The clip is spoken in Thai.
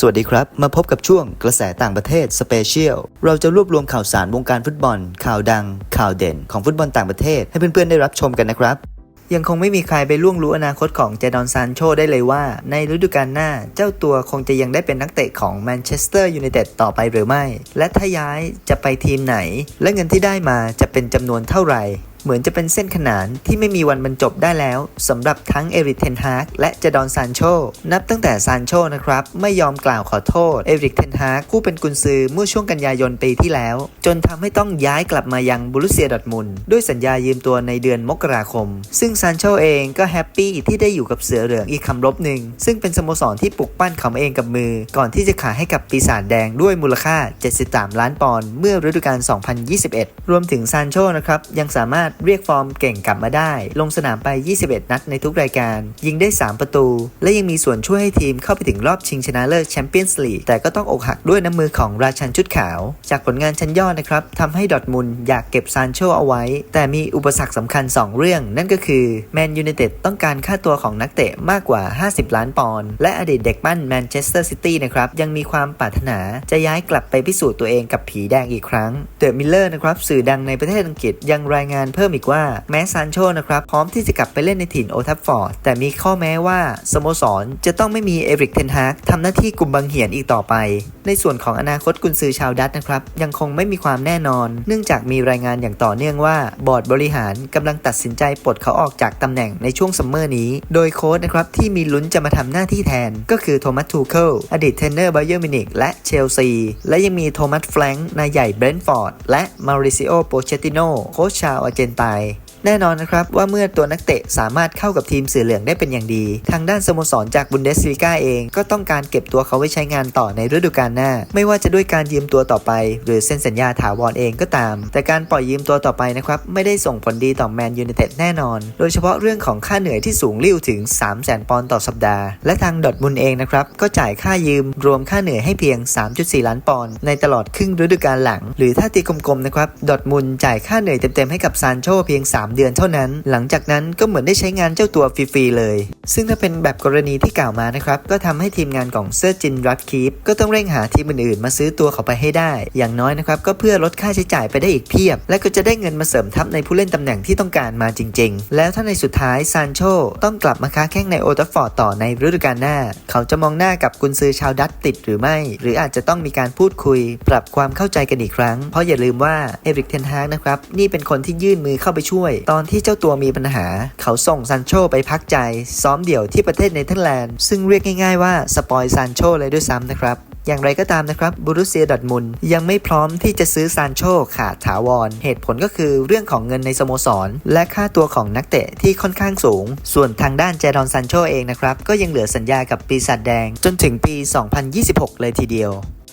สวัสดีครับ มาพบกับช่วงกระแสต่างประเทศสเปเชียล เราจะรวบรวมข่าวสารวงการฟุตบอล ข่าวดัง ข่าวเด่นของฟุตบอลต่างประเทศ ให้เพื่อนๆได้รับชมกันนะครับ ยังคงไม่มีใครไปล่วงรู้อนาคตของเจดอนซานโชได้เลยว่า ในฤดูกาลหน้าเจ้าตัวคงจะยังได้เป็นนักเตะของแมนเชสเตอร์ยูไนเต็ดต่อไปหรือไม่ และถ้าย้ายจะไปทีมไหน และเงินที่ได้มาจะเป็นจำนวนเท่าไหร่ เหมือนจะเป็นเส้นขนานที่ไม่มีวันบรรจบได้แล้วสำหรับทั้งเอริกเทนฮากและเจดอนซานโชนับตั้งแต่ซานโชนะครับ ไม่ยอมกล่าวขอโทษเอริกเทนฮากผู้เป็นกุนซือเมื่อช่วงกันยายนปีที่แล้ว จนทำให้ต้องย้ายกลับมายังบุรุเซียดอทมุนด้วยสัญญายืมตัวในเดือนมกราคม ซึ่งซานโชเองก็แฮปปี้ที่ได้อยู่กับเสือเหลืองอีกคำรบหนึ่ง ซึ่งเป็นสโมสรที่ปลุกปั้นเขามาเองกับมือ ก่อนที่จะขายให้กับปีศาจแดงด้วยมูลค่า 73 ล้านปอนด์เมื่อฤดูกาล2021 รวมถึงซานโชนะครับยังสามารถเรียกฟอร์มเก่งกลับมาได้ ลงสนามไป 21 นัดในทุกรายการ ยิงได้ 3 ประตู และยังมีส่วนช่วยให้ทีมเข้าไปถึงรอบชิงชนะเลิศแชมเปี้ยนส์ลีกแต่ก็ต้องอกหักด้วยน้ำมือของราชันชุดขาว จากผลงานชั้นยอดนะครับทำให้ดอทมุนอยากเก็บซานโชเอาไว้ แต่มีอุปสรรคสำคัญ 2 เรื่อง นั่นก็คือแมนยูไนเต็ดต้องการค่าตัวของนักเตะมากกว่า 50 ล้านปอนด์และอดีตเด็กปั้นแมนเชสเตอร์ซิตี้นะครับยังมีความปรารถนาจะย้ายกลับไปพิสูจน์ตัวเองกับผีแดงอีกครั้งเดอะมิลเลอร์นะครับสื่อดังในประเทศอังกฤษยังรายงานเพิ่มอีกว่าแม้ซานโชนะครับพร้อมที่จะกลับไปเล่นในถิ่นโอทัฟฟอร์ดแต่มีข้อแม้ว่าสโมสรจะต้องไม่มีเอริกเทนฮากทำหน้าที่กลุ่มบังเหียนอีกต่อไป ในส่วนของอนาคตกุนซือชาวดัตนะครับยังคงไม่มีความแน่นอน เนื่องจากมีรายงานอย่างต่อเนื่องว่าบอร์ดบริหารกำลังตัดสินใจปลดเขาออกจากตำแหน่งในช่วงซัมเมอร์นี้ โดยโค้ชนะครับที่มีลุ้นจะมาทำหน้าที่แทน ก็คือโทมัสทูเคิลอดีตเทรนเนอร์ไบเยอร์มินิกและเชลซีและยังมีโทมัสแฟรงค์นายใหญ่เบรนท์ฟอร์ดและมาริซิโอโปเชติโนโค้ชชาวอาร์เจนไตน์ แน่นอนนะครับว่าเมื่อตัวนักเตะสามารถเข้ากับทีมสีเหลืองได้เป็นอย่างดี ทางด้านสโมสรจากบุนเดสลีกาเองก็ต้องการเก็บตัวเขาไว้ใช้งานต่อในฤดูกาลหน้า ไม่ว่าจะด้วยการยืมตัวต่อไป หรือเซ็นสัญญาถาวรเองก็ตาม แต่การปล่อยยืมตัวต่อไปนะครับไม่ได้ส่งผลดีต่อแมนยูไนเต็ดแน่นอน โดยเฉพาะเรื่องของค่าเหนื่อยที่สูงลิ่วถึง 3 0 0 0 0 0ปอนด์ต่อสัปดาห์ และทางดอทมุนเองนะครับก็จ่ายค่ายืมรวมค่าเหนื่อยให้เพียง 3.4 ล้านปอนด์ในตลอดครึ่งฤดูกาลหลัง หรือถ้าตีกลมๆนะครับดอทมุนจ่ายค่าเหนื่อยเต็มๆให้กับซานโชเพียง 3เดือนเท่านั้น หลังจากนั้นก็เหมือนได้ใช้งานเจ้าตัวฟรีๆเลย ซึ่งถ้าเป็นแบบกรณีที่กล่าวมานะครับ ก็ทำให้ทีมงานของเซอร์จินรัตคีฟก็ต้องเร่งหาทีมอื่นๆ มาซื้อตัวเขาไปให้ได้ อย่างน้อยนะครับก็เพื่อลดค่าใช้จ่ายไปได้อีกเพียบ และก็จะได้เงินมาเสริมทัพในผู้เล่นตำแหน่งที่ต้องการมาจริง ๆ แล้วถ้าในสุดท้ายซานโชต้องกลับมาค้าแข้งในโอทัฟฟอร์ดต่อในฤดูกาลหน้า เขาจะมองหน้ากับกุนซือชาวดัตติดหรือไม่ หรืออาจจะต้องมีการพูดคุย ปรับความเข้าใจกันอีกครั้ง เพราะอย่าลืมว่าเอริกเทนฮากนะครับนี่เป็นคนที่ยื่นมือเข้าไปช่วยตอนที่เจ้าตัวมีปัญหา เขาส่งซันโชไปพักใจ ซ้อมเดี่ยวที่ประเทศเนเธอร์แลนด์ ซึ่งเรียกง่ายๆว่าสปอยซันโชเลยด้วยซ้ำนะครับอย่างไรก็ตามนะครับบูรุเซียดอร์ทมุนยังไม่พร้อมที่จะซื้อซานโชขาดถาวร เหตุผลก็คือเรื่องของเงินในสโมสร และค่าตัวของนักเตะที่ค่อนข้างสูง ส่วนทางด้านเจดอนซานโชเองนะครับ ก็ยังเหลือสัญญากับปีศาจแดงจนถึงปี 2026 เลยทีเดียว